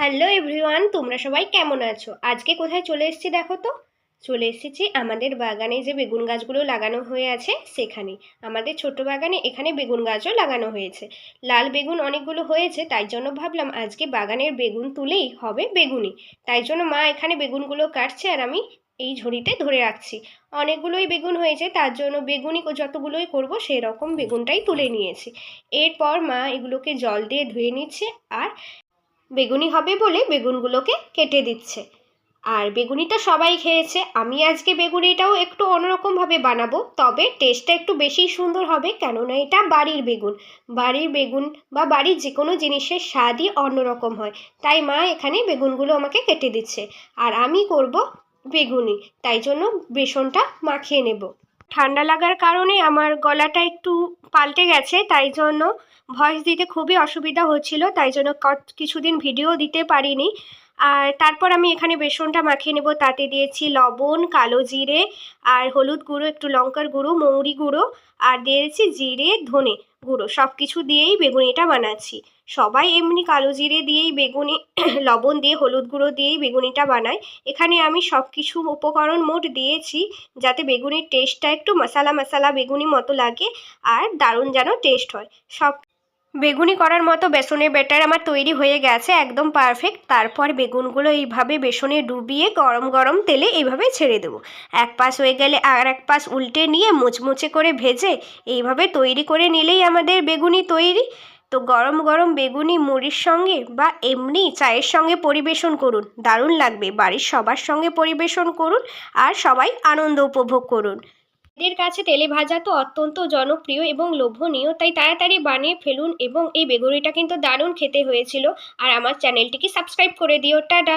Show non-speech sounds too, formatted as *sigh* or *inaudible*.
Hello everyone, তোমরা সবাই কেমন আছো? আজকে কোথায় চলে এসেছি দেখো তো? চলে এসেছি আমাদের বাগানে যে বেগুন গাছগুলো লাগানো হয়ে আছে সেখানে। আমাদের ছোট বাগানে এখানে বেগুন গাছও লাগানো হয়েছে। লাল বেগুন অনেকগুলো হয়েছে, তাই জন্য ভাবলাম আজকে বাগানের বেগুন তুলেই হবে বেগুনি তাই জন্য মা এখানে বেগুনগুলো কাটছে আর আমি এই ঝুড়িতে ধরে রাখছি। অনেকগুলোই বেগুন হয়েছে, তার জন্য বেগুনি যতগুলোই করব সেই রকম বেগুনটাই তুলে নিয়েছি। এরপর মা এগুলোকে জল দিয়ে ধুয়ে নিচ্ছে আর বেগুনি হবে বলে বেগুনগুলোকে কেটে দিচ্ছে। আর বেগুনিটা সবাই খেয়েছে। আমি আজকে বেগুনিটাও একটু অন্যরকমভাবে বানাবো, তবে টেস্টটা একটু বেশি সুন্দর হবে, কেননা এটা বাড়ির বেগুন। বাড়ির বেগুন বা বাড়ির যে কোনো জিনিসের স্বাদই অন্যরকম হয়। তাই মা এখানে বেগুনগুলো আমাকে কেটে দিচ্ছে। আর আমি করব বেগুনি, তাই জন্য বেসনটা মাখিয়ে নেব। ঠান্ডা লাগার কারণে আমার গলাটা একটু পাল্টে গেছে, তাই জন্য ভয়েস দিতে খুবই অসুবিধা হচ্ছিল, তাই জন্য কিছুদিন ভিডিও দিতে পারিনি। আর তারপর আমি এখানে বেসনটা মাখিয়ে নেব, তাতে দিয়েছি লবণ, কালো জিরে, আর হলুদ গুঁড়ো, একটু লঙ্কার গুঁড়ো, মৌরি গুঁড়ো, আর দিয়েছি জিরে, ধনে গুঁড়ো সব কিছু দিয়েই বেগুনিটা বানাচ্ছি। সবাই এমনি কালো জিরে দিয়েই বেগুনি, *clears throat* লবণ দিয়ে, হলুদ গুঁড়ো দিয়েই বেগুনিটা বানায়। এখানে আমি সব কিছু উপকরণ মোট দিয়েছি, যাতে বেগুনির টেস্টটা একটু মশালা মশালা বেগুনি মতো লাগে, আর দারুণ যেন টেস্ট হয়। সব বেগুনি করার মতো বেসনের ব্যাটার আমার তৈরি হয়ে গেছে, একদম পারফেক্ট তারপর বেগুনগুলো এইভাবে বেসনে ডুবিয়ে গরম গরম তেলে এইভাবে ছেড়ে দেবো। এক পাশ হয়ে গেলে আর এক পাশ উল্টে নিয়ে মুচমুচে করে ভেজে এইভাবে তৈরি করে নিলেই আমাদের বেগুনি তৈরি। তো গরম গরম বেগুনি মুড়ির সঙ্গে বা এমনি চায়ের সঙ্গে পরিবেশন করুন। দারুণ লাগবে, বাড়ির সবার সঙ্গে পরিবেশন করুন আর সবাই আনন্দ উপভোগ করুন। এদের কাছে তেলে ভাজা তো অত্যন্ত জনপ্রিয় এবং লোভনীয়, তাই তাড়াতাড়ি বানিয়ে ফেলুন এবং এই বেগুনিটা কিন্তু দারুণ খেতে হয়েছিল। আর আমার চ্যানেলটিকে সাবস্ক্রাইব করে দিও। টাটা!